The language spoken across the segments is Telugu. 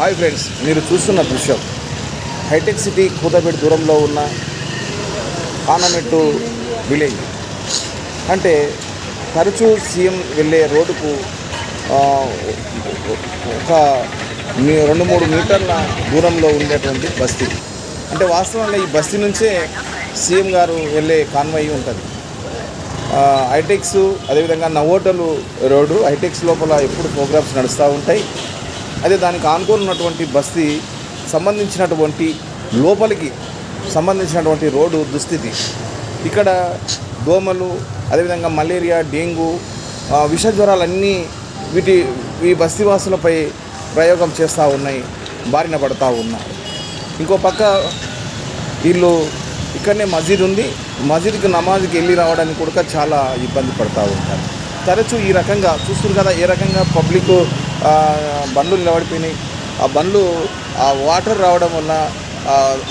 హాయ్ ఫ్రెండ్స్ మీరు చూస్తున్న దృశ్యం. హైటెక్ సిటీ కూతపేట దూరంలో ఉన్న ఆనమెట్టు విలేజ్. అంటే తరచూ సీఎం వెళ్ళే రోడ్డుకు ఒక మీ- రెండు మూడు మీటర్ల దూరంలో ఉండేటువంటి బస్తీ. అంటే వాస్తవంగా ఈ బస్తీ నుంచే సీఎం గారు వెళ్ళే కాన్వాయ్ ఉంటుంది. హైటెక్స్ అదేవిధంగా నవోటలు రోడ్డు హైటెక్స్ లోపల ఎప్పుడు ప్రోగ్రామ్స్ నడుస్తూ ఉంటాయి. అదే దానికి ఆనుకొని ఉన్నటువంటి బస్తీ సంబంధించినటువంటి లోపలికి సంబంధించినటువంటి రోడ్డు దుస్థితి. ఇక్కడ దోమలు అదేవిధంగా మలేరియా డెంగ్యూ విష జ్వరాలన్నీ వీటి ఈ బస్తీవాసులపై ప్రయోగం చేస్తూ ఉన్నాయి బారిన పడతా ఉన్నారు ఇంకో పక్క వీళ్ళు ఇక్కడనే మస్జిద్ ఉంది. మస్జిద్కి నమాజ్కి వెళ్ళి రావడానికి కూడా చాలా ఇబ్బంది పడుతూ ఉంటారు. తరచూ ఈ రకంగా చూస్తున్నారు కదా ఏ రకంగా పబ్లిక్ బండ్లు నిలబడిపోయినాయి. ఆ బండ్లు ఆ వాటర్ రావడం వల్ల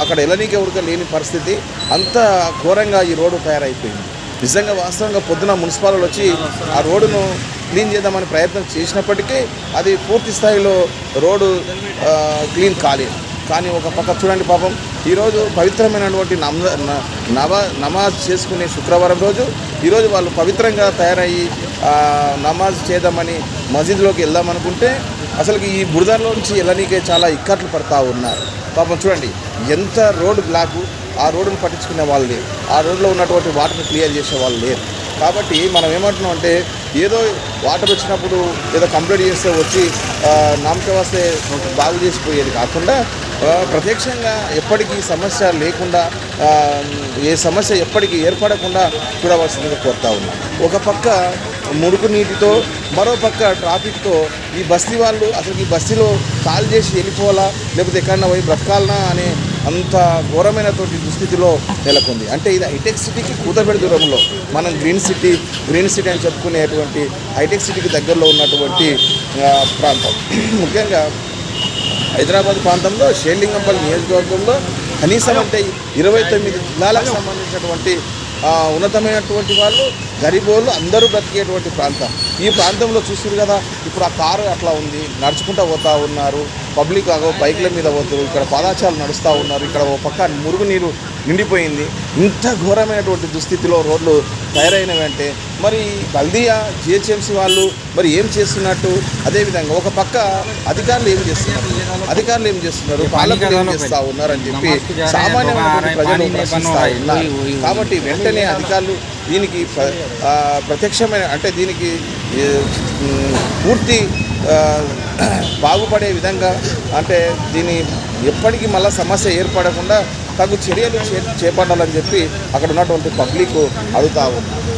అక్కడ ఎలనీకి ఉడక లేని పరిస్థితి అంత ఘోరంగా ఈ రోడ్డు తయారైపోయింది. నిజంగా వాస్తవంగా పొద్దున మున్సిపాలిటీ వచ్చి ఆ రోడ్డును క్లీన్ చేద్దామని ప్రయత్నం చేసినప్పటికీ అది పూర్తి స్థాయిలో రోడ్డు క్లీన్ కాలేదు. కానీ ఒక పక్క చూడండి పాపం. ఈరోజు పవిత్రమైనటువంటి నమ న- నవ నమాజ్ చేసుకునే శుక్రవారం రోజు ఈరోజు వాళ్ళు పవిత్రంగా తయారయ్యి నమాజ్ చేద్దామని మసీద్లోకి వెళ్దామనుకుంటే అసలు ఈ బురదలోంచి వెళ్ళనీకే చాలా ఇక్కట్లు పడతా ఉన్నారు. పాపం చూడండి ఎంత రోడ్డు బ్లాకు ఆ రోడ్డును పట్టించుకునే వాళ్ళు లేరు. ఆ రోడ్లో ఉన్నటువంటి వాటర్ని క్లియర్ చేసే వాళ్ళు లేరు. కాబట్టి మనం ఏమంటున్నాం అంటే ఏదో వాటర్ వచ్చినప్పుడు ఏదో కంప్లైంట్ చేస్తే వచ్చి నామక వస్తే బాగు చేసిపోయేది కాకుండా ప్రత్యక్షంగా ఎప్పటికీ సమస్య లేకుండా ఏ సమస్య ఎప్పటికీ ఏర్పడకుండా చూడవలసిందిగా కోరుతా ఉన్నాం. ఒక పక్క మురుకు నీటితో మరో పక్క ట్రాఫిక్తో ఈ బస్తీ వాళ్ళు అసలు ఈ బస్తీలో కాల్ చేసి వెళ్ళిపోవాలా? లేకపోతే ఎక్కడన్నా పోయి బ్రతకాలనా అనే అంత ఘోరమైనటువంటి దుస్థితిలో నెలకొంది. అంటే ఇది హైటెక్ సిటీకి కూతబెడ దూరంలో. మనం గ్రీన్ సిటీ గ్రీన్ సిటీ అని చెప్పుకునేటువంటి హైటెక్ సిటీకి దగ్గరలో ఉన్నటువంటి ప్రాంతం. ముఖ్యంగా హైదరాబాద్ ప్రాంతంలో షేర్లింగంపల్లి నియోజకవర్గంలో కనీసం అంటే ఇరవై తొమ్మిది జిల్లాలకు సంబంధించినటువంటి ఉన్నతమైనటువంటి వాళ్ళు గరిబోళ్ళు అందరూ బ్రతికేటువంటి ప్రాంతం. ఈ ప్రాంతంలో చూసారు కదా ఇప్పుడు ఆ కారు అట్లా ఉంది నడుచుకుంటూ పోతా ఉన్నారు. పబ్లిక్ బైక్ల మీద పోతారు ఇక్కడ పాదాచారాలు నడుస్తూ ఉన్నారు. ఇక్కడ ఒక పక్క మురుగునీరు నిండిపోయింది. ఇంత ఘోరమైనటువంటి దుస్థితిలో రోడ్లు తయారైనవంటే మరి బల్దియా జిహెచ్ఎంసీ వాళ్ళు మరి ఏం చేస్తున్నట్టు? అదేవిధంగా ఒక పక్క అధికారులు ఏం చేస్తున్నారు? అధికారులు ఏం చేస్తున్నారు? పాలకులు ఏం చేస్తూ ఉన్నారు అని చెప్పి సామాన్యమైనటువంటి ప్రజలు ప్రశ్నిస్తూ ఉన్నారు. కాబట్టి వెంటనే అధికారులు దీనికి ప్రత్యక్షమైన అంటే దీనికి పూర్తి బాగుపడే విధంగా అంటే దీని ఎప్పటికీ మళ్ళీ సమస్య ఏర్పడకుండా తగు చర్యలు చేపట్టాలని చెప్పి అక్కడ ఉన్నటువంటి పబ్లిక్ అడుగుతా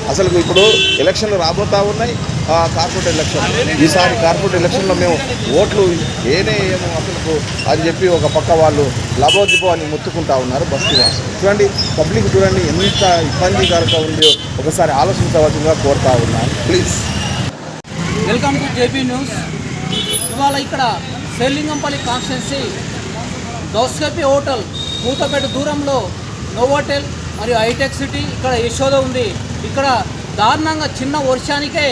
అసలు ఇప్పుడు ఎలక్షన్లు రాబోతా ఉన్నాయి. ఆ, కార్పొరేట్ ఎలక్షన్. ఈసారి కార్పొరేట్ ఎలక్షన్లో మేము ఓట్లు ఏనే ఏమో అసలు అని చెప్పి ఒక పక్క వాళ్ళు లబోదిబో అని ముత్తుకుంటా ఉన్నారు బస్తీ చూడండి పబ్లిక్ చూడండి ఎంత ఇబ్బందికరంగా ఉందో ఒకసారి ఆలోచించవలసిందిగా కోరుతా ఉన్నాను. Please. Welcome to JP news. ఇవాళ ఇక్కడ సెల్లింగంపల్లి కాన్స్టిట్యున్సీ దోస్కపి హోటల్ కూతపేట దూరంలో నోవోటెల్ మరియు హైటెక్ సిటీ ఇక్కడ యశోద ఉంది. ఇక్కడ దారుణంగా చిన్న వర్షానికే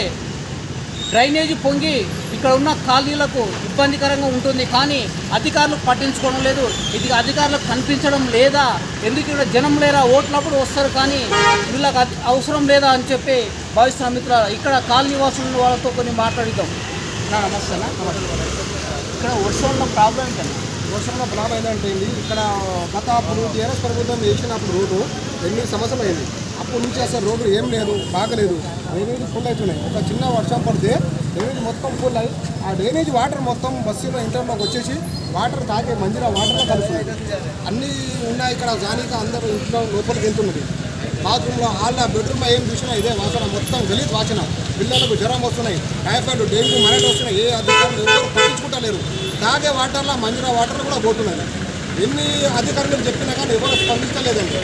డ్రైనేజీ పొంగి ఇక్కడ ఉన్న కాలనీలకు ఇబ్బందికరంగా ఉంటుంది. కానీ అధికారులు పట్టించుకోవడం లేదు. ఇది అధికారులకు కనిపించడం లేదా? ఎందుకు ఇక్కడ జనం లేరా? ఓట్లప్పుడు వస్తారు కానీ వీళ్ళకి అవసరం లేదా అని చెప్పి భావిస్తున్న మిత్రుల ఇక్కడ కాలనీ వాసులు వాళ్ళతో కొన్ని మాట్లాడిద్దాం. నమస్తే అన్న. ఇక్కడ వర్షంలో ప్రాబ్లం ఏంటన్నా వర్షంలో అయిందంటే ఏంది ఇక్కడ గత అప్పుడు టీఆర్ఎస్ ప్రభుత్వం వేసినప్పుడు రోడ్డు ఎనిమిది సంవత్సరాలు అయింది అప్పటి నుంచి అసలు రోడ్డు ఏం లేదు బాగలేదు. డ్రైనేజ్ ఫుల్ అవుతున్నాయి ఒక చిన్న వర్షం పడితే డ్రైనేజ్ మొత్తం ఫుల్ అయి ఆ డ్రైనేజ్ వాటర్ మొత్తం బస్సులో ఇంటర్లోకి వచ్చేసి వాటర్ తాగే మంచిగా వాటర్లో కలుస్తుంది. అన్నీ ఉన్నాయి ఇక్కడ జానీగా అందరూ ఇంట్లో లోపలికి వెళ్తున్నది. బాత్రూంలో హాల్లో బెడ్రూమ్ ఏం చూసినా ఇదే వాసన మొత్తం గలీజ్ వాసన. పిల్లలకు జ్వరం వస్తున్నాయి టైఫాయిడ్ డెంగ్యూ మరణ వస్తున్నాయి. ఏ అధికారులు ఎవరు పట్టించుకుంటలేరు. తాగే వాటర్లో మంజురా వాటర్ కూడా పోతున్నాయి. ఎన్ని అధికారులు చెప్పినా కానీ ఎవరు స్పందించలేదండి.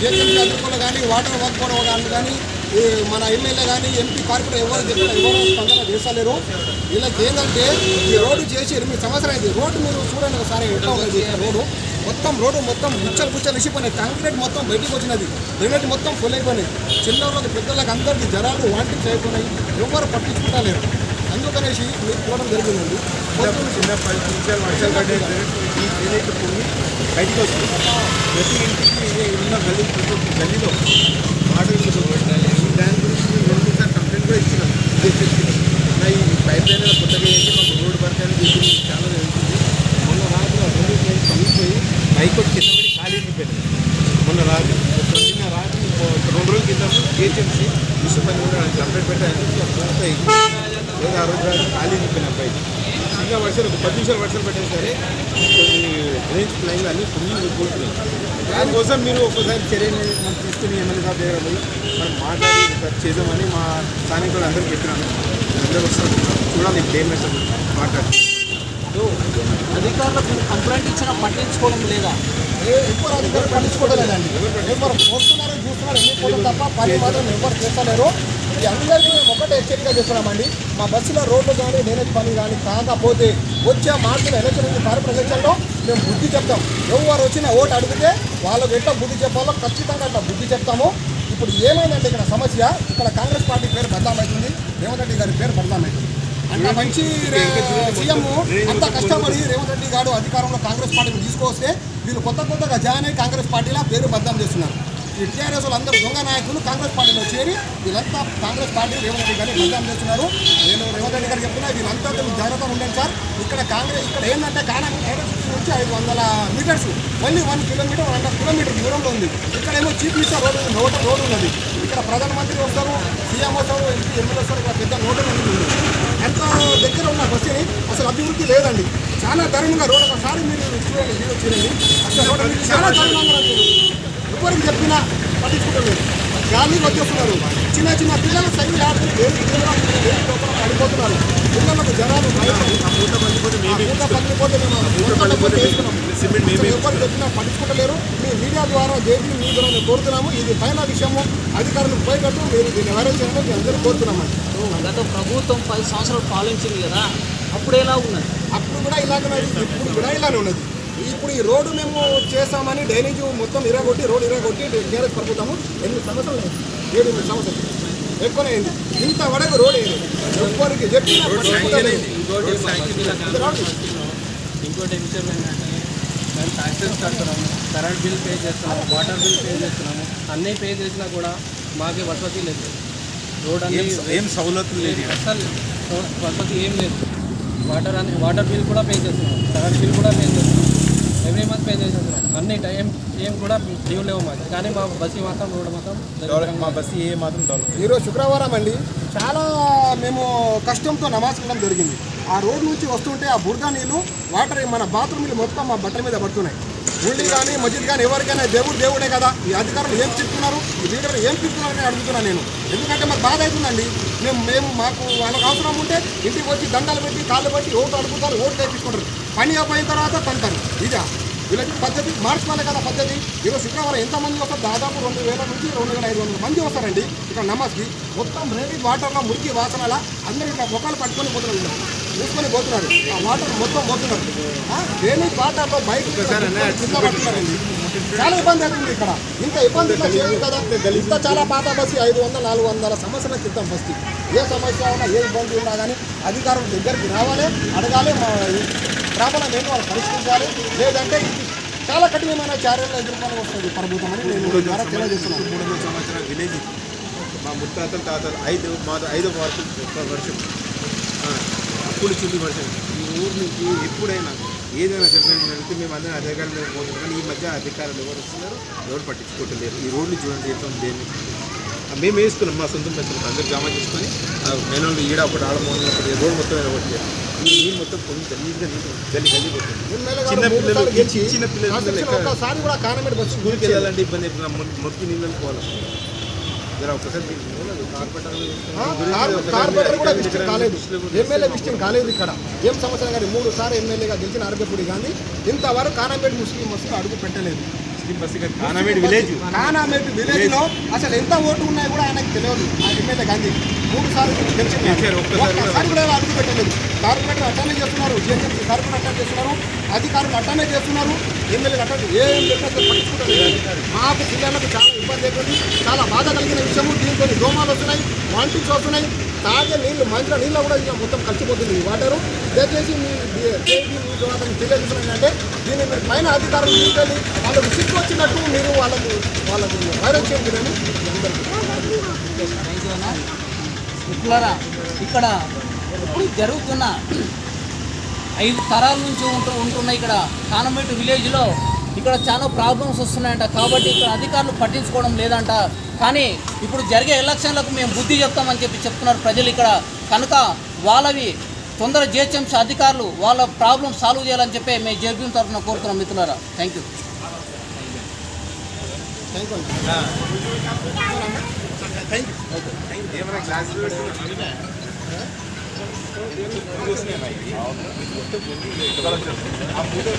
జేసీబీ అధికారులు కానీ వాటర్ వర్క్ కానీ కానీ ఈ మన ఎమ్మెల్యే కానీ ఎంపీ కార్పొరేట్ ఎవరు చెప్పినా ఎవరు స్పందన చేస్తలేరు. వీళ్ళకి ఏంటంటే ఈ రోడ్డు చేసి ఎనిమిది సంవత్సరాలు అయింది. రోడ్డు మీరు చూడండి ఒకసారి ఎట్లా ఉంది రోడ్డు. మొత్తం రోడ్డు మొత్తం ముచ్చలు గుచ్చలు ఇసిపోయినాయి కాంక్రీట్ మొత్తం బయటకు వచ్చినది. డ్రైనేజ్ మొత్తం ఫుల్ అయిపోయినాయి. చిన్నవాళ్ళకి పెద్దలకు అందరికీ జ్వరాలు వాంటింగ్స్ అయిపోయినాయి. ఎవరు పట్టించుకుంటలేరు అందుకనేసి మీరు చూడడం జరిగిందండి. పొద్దున్న చిన్న పది నిమిషాలు వర్షాలు పడ్డే ఈ డ్రైనేజ్ పొంగి బయటికి వస్తుంది. ప్రతి ఇంటికి ఉన్న గల్లీ ప్రతి ఒక్క గల్లీలో వాటర్ పెట్టాలి దాని గురించి మేము రెండు మూడు కంప్లైంట్ కూడా ఇచ్చినాం ఇదే చెప్తున్నాం ఈ పైప్ లైన్ కొత్తగా వేసి మాకు రోడ్డు పడతాయని చెప్పి చాలా జరుగుతుంది. మొన్న రాత్రి ఆ రెండు ట్రైన్ పగిలిపోయి హైకోర్టు కింద పడి ఖాళీ అయిపోయింది. మొన్న రాత్రి నిన్న రాత్రి రెండు రోజుల కింద జిహెచ్ఎంసీ విషయం పని కూడా కంప్లైంట్ పెట్టాలని పూర్తి లేదా ఆ రోజు రాత్రి ఖాళీ అయిపోయిన అబ్బాయి ఇంకా వర్షాలు పది నిమిషాలు వర్షాలు పట్టినా సరే కొన్ని డ్రైనేజ్ లైన్లు అన్నీ ఫుల్ కూలుతున్నాయి దానికోసం మీరు ఒక్కసారి చర్యలు మనం తీసుకుని ఎమ్మెల్యే సార్ దగ్గర పోయి మనం మాట్లాడి చేద్దామని మా స్థానికులు అందరికీ చెప్పినాను అందరూ వస్తారు. చూడాలి ఇప్పుడు ఏం చేస్తారు. మాట్లాడి అధికారులకు కంప్లైంట్ ఇచ్చినా పట్టించుకోవడం లేదా? ఏ- ఎక్కువ అధికారులు పట్టించుకోవట్లేదండి ఎవరు వస్తున్నారు చూస్తున్నారు వెళ్ళిపోవడం తప్ప పని మాత్రం ఎవరు చేస్తలేరు. అందరికీ మేము ఒకటే హెచ్చరిక చేస్తున్నామండి. మా బస్సులో రోడ్లు కానీ నేనేజ్ పని కానీ కాకపోతే వచ్చే మార్చిన ఎలక్షన్ నుంచి కార్పొరేట్ మేము బుద్ధి చెప్తాం. ఎవరు వచ్చినా ఓటు అడిగితే వాళ్ళకి ఎట్లా బుద్ధి చెప్పాలో ఖచ్చితంగా అట్లా బుద్ధి చెప్తాము. ఇప్పుడు ఏమైందంటే ఇక్కడ సమస్య ఇక్కడ కాంగ్రెస్ పార్టీ పేరు బదలామవుతుంది రేవంత్ రెడ్డి గారి పేరు బదలామవుతుంది అంత మంచి సీఎం అంత కష్టపడి రేవంత్ రెడ్డి గారు అధికారంలో కాంగ్రెస్ పార్టీని తీసుకొస్తే వీళ్ళు కొత్త కొత్తగా జాయిన్ అయ్యి కాంగ్రెస్ పార్టీలో పేరు బద్దం చేస్తున్నారు. ఈ టీఆర్ఎస్ వాళ్ళందరూ దొంగ నాయకులు కాంగ్రెస్ పార్టీలో చేరి వీళ్ళంతా కాంగ్రెస్ పార్టీ రేవంత్ రెడ్డి గారిని బద్దం చేస్తున్నారు. నేను రేవంత్ రెడ్డి గారు చెప్తున్నా వీళ్ళంతా మీరు జాగ్రత్తగా ఉండండి సార్. ఇక్కడ కాంగ్రెస్ ఇక్కడ ఏంటంటే కాంగ్రెస్ నుంచి ఐదు వందల మీటర్స్ మళ్ళీ one kilometre one hundred kilometre దూరంలో ఉంది. ఇక్కడేమో చీఫ్ మినిస్టర్ రోడ్డు ఉంది రోడ్ రోడ్డు ఉన్నది. ఇక్కడ ప్రధానమంత్రి వస్తారు సీఎం వస్తారు ఎంపీ ఎమ్మెల్యే వస్తారు ఇక్కడ పెద్ద రోడ్డు ఉంది ఎంత దగ్గర ఉన్న బస్సుని అసలు అభివృద్ధి లేదండి. చాలా దారుణంగా రోడ్ ఒకసారి మీరు చూడండి వీడియో చూడండి. అసలు రోడ్డు చాలా దారుణంగా ఉంది. ఎవరికి చెప్పినా పట్టించుకుంటారు గాలి వచ్చేస్తున్నారు. చిన్న చిన్న పిల్లలు సైకిల్ పడిపోతున్నారు? పిల్లలకు జనాలు ఎవరు చెప్పినా పట్టించుకోవట్లేరు. మీ మీడియా ద్వారా జేపీ మీ ద్వారా మేము కోరుతున్నాము. ఇది ఫైనల్ విషయము. అధికారులకు పోయేటట్టు మీరు దీన్ని వైరల్ చేయడం మేము అందరూ కోరుతున్నామండి. గత ప్రభుత్వం పది సంవత్సరాలు పాలించింది కదా. అప్పుడు ఎలా ఉన్నది? అప్పుడు కూడా ఇలాగే ఇప్పుడు కూడా ఇలానే ఉన్నది. ఇప్పుడు ఈ రోడ్డు మేము చేస్తామని డ్రైనేజ్ మొత్తం ఇరగొట్టి రోడ్డు ఇరగొట్టి టీఆర్ఎస్ పడుకుంటాము. ఎనిమిది సంవత్సరాలు అయింది. ఏడు ఎనిమిది సంవత్సరాలు. ఎక్కువనే అయింది. ఇంతవరకు రోడ్ వేయలేదు ఎవరికి చెప్పినా. ఇంకోటి విషయం ఏంటంటే మేము ట్యాక్సెస్ కడుతున్నాము కరెంట్ బిల్ పే చేస్తున్నాము వాటర్ బిల్ పే చేస్తున్నాము. అన్నీ పే చేసినా కూడా మాకే వసతి లేదు. రోడ్ అనేది ఏం సౌలతులు లేదు. అసలు రోడ్ వసతి ఏం లేదు. వాటర్ అని వాటర్ బిల్ కూడా పే చేస్తున్నాం కరెంట్ బిల్ కూడా పే చేస్తున్నాం ఎవ్రీ మంత్ పే చేసేస్తున్నాం అన్ని టైం ఏం కూడా డ్యూ లేవు మాకు. కానీ మా బస్సు మాత్రం రోడ్ మాత్రం మా బస్సు ఏ మాత్రం డెవలప్ ఈరోజు శుక్రవారం అండి. చాలా మేము కష్టంతో నమాజ్ చేయడం జరిగింది. ఆ రోడ్ నుంచి వస్తుంటే ఆ బురద నీళ్ళు వాటర్ మన బాత్రూమ్లు మొత్తం మా బట్టల మీద పడుతున్నాయి. గుండి కానీ మజిద్ కానీ ఎవరికైనా దేవుడు దేవుడే కదా. ఈ అధికారులు ఏం చెప్తున్నారు? ఈ లీడర్లు ఏం అని అడుగుతున్నాను నేను. ఎందుకంటే మాకు బాధ అవుతుందండి. మేము మేము మాకు వాళ్ళకి అవసరం ఉంటే ఇంటికి వచ్చి దండాలు పెట్టి కాళ్ళు పెట్టి ఓటు అడుగుతారు ఓటు తెప్పించుకుంటారు. పని అయిపోయిన తర్వాత తంటారు. ఇదా? వీళ్ళకి పద్ధతి మార్చుకోవాలి కదా పద్ధతి. ఈరోజు శుక్రవారం ఎంతమంది వస్తారు? దాదాపు రెండు వేల నుంచి రెండు వేల ఐదు వందల మంది వస్తారండి. ఇక్కడ నమాజ్కి మొత్తం రేవి వాటర్లో మురికి వాసనల అందరూ ఇట్లా ముఖాలు పట్టుకొని పోతున్నారు. వీళ్ళు. మూసుకొని పోతున్నారు ఆ వాటర్ మొత్తం పోతున్నారు ఆ, డ్రైనేజ్ వాటర్లో బైక్ కింద పడుతున్నారండి చాలా ఇబ్బంది అవుతుంది ఇక్కడ. ఇంత ఇబ్బంది చేయదు కదా. ఇంత చాలా పాత బస్సు ఐదు వందల నాలుగు వందల సంవత్సరాల క్రితం బస్సు. ఏ సమస్య ఉన్నా ఏ ఇబ్బంది ఉన్నా కానీ అధికారుల దగ్గరికి రావాలి అడగాలి మా ప్రాబ్లం ఏంటో వాళ్ళు పరిష్కరించాలి. లేదంటే చాలా కఠినమైన చర్యలు ఎదుర్కొని వస్తుంది ప్రభుత్వం అని నేను ద్వారా తెలియజేస్తున్నాను. మూడు వందల సంవత్సరాల విలేజ్. మా ముత్తాతలు తాతలు ఐదు మా ఐదో వరకు వర్షం. అప్పుడు చుండి వర్షం ఈ ఊరు నుంచి ఎప్పుడైనా ఏదైనా జరగడం జరిగితే మేము అందరం అధికారులు మీద పోతున్నాం. కానీ ఈ మధ్య అధికారులు ఎవరు వస్తున్నారు? ఎవరు పట్టించుకోవట్లేరు ఈ రోడ్లు చూడండి ఉంది దేన్ని? ఆ, మేము వేసుకున్నాం మా సొంత పెద్దలు అందరు జమ చేసుకొని మెనోళ్ళు ఈడ ఒకటి ఆడ మూడు ఒకటి రోడ్ మొత్తం ఈ నీళ్ళు మొత్తం పొంగి గల్లీగా నీళ్ళు గల్లి గల్లీ పోతుంది. ఎమ్మెల్యే గారు చిన్న పిల్లలు చిన్న పిల్లలు కూడా బస్సు గురించి వెళ్ళాలంటే ఇబ్బంది అవుతుంది మొ- మొక్కి నీళ్ళని పోవాలి? జర ఒకసారి కార్పొరేటర్ కూడా విజిట్ కాలేదు. ఎమ్మెల్యే విజిట్ కాలేదు. ఇక్కడ ఏం సమస్య కానీ మూడు సార్లు ఎమ్మెల్యేగా గెలిచిన ఆరోగ్యపూడి గాంధీ ఇంతవరకు కానాపేట ముస్లిం మసీదు అడుగు పెట్టలేదు. కానామేడ్ విలేజ్. లో అసలు ఎంత ఓటు ఉన్నాయి కూడా ఆయనకు తెలియదు ఆ ఎమ్మెల్యే గాంధీ. మూడు సార్లు ఒక్కసారి కూడా అడుగు పెట్టలేదు. కార్పొరేటర్ అట్టానే చేస్తున్నారు జిహెచ్ఎంసీ కార్పొరేటర్ అట్టానే చేస్తున్నారు అధికారులు అట్టానే చేస్తున్నారు. ఎమ్మెల్యే అట్టానే ఏం చెప్పినా పట్టించుకుంటారు. మాకు పిల్లలకు చాలా ఇబ్బంది అయిపోయింది. చాలా బాధ కలిగిన విషయము. దీంతో దోమాలు వస్తున్నాయి వాంటింగ్స్ వస్తున్నాయి. తాగే నీళ్ళు మంచిగా నీళ్ళు కూడా మొత్తం కలిసిపోతుంది. ఈ వాటరు దయచేసి మీ మీ ద్వారా తెలియజేస్తున్నానంటే దీన్ని మీరు పైన అధికారులు తీసుకెళ్ళి వాళ్ళకు సిక్కు వచ్చినట్టు మీరు వాళ్ళకు వాళ్ళకు వైరస్ చేయండి మిత్రులారా ఇక్కడ ఇప్పుడు జరుగుతున్న ఐదు తరాల నుంచి ఉంటూ ఉంటున్న ఇక్కడ కానమేటు విలేజ్లో ఇక్కడ చాలా ప్రాబ్లమ్స్ వస్తున్నాయంట. కాబట్టి ఇక్కడ అధికారులు పట్టించుకోవడం లేదంట. కానీ ఇప్పుడు జరిగే ఎలక్షన్లకు మేము బుద్ధి చెప్తామని చెప్పి చెప్తున్నారు ప్రజలు ఇక్కడ. కనుక వాళ్ళవి తొందర జిహెచ్ఎంసీ అధికారులు వాళ్ళ ప్రాబ్లం సాల్వ్ చేయాలని చెప్పి మేము జేబీ తరఫున కోరుతున్నాం మిత్రులారా. థ్యాంక్ యూ థ్యాంక్ యూ ఏమైనా క్లాసులు ఆ ఫోటో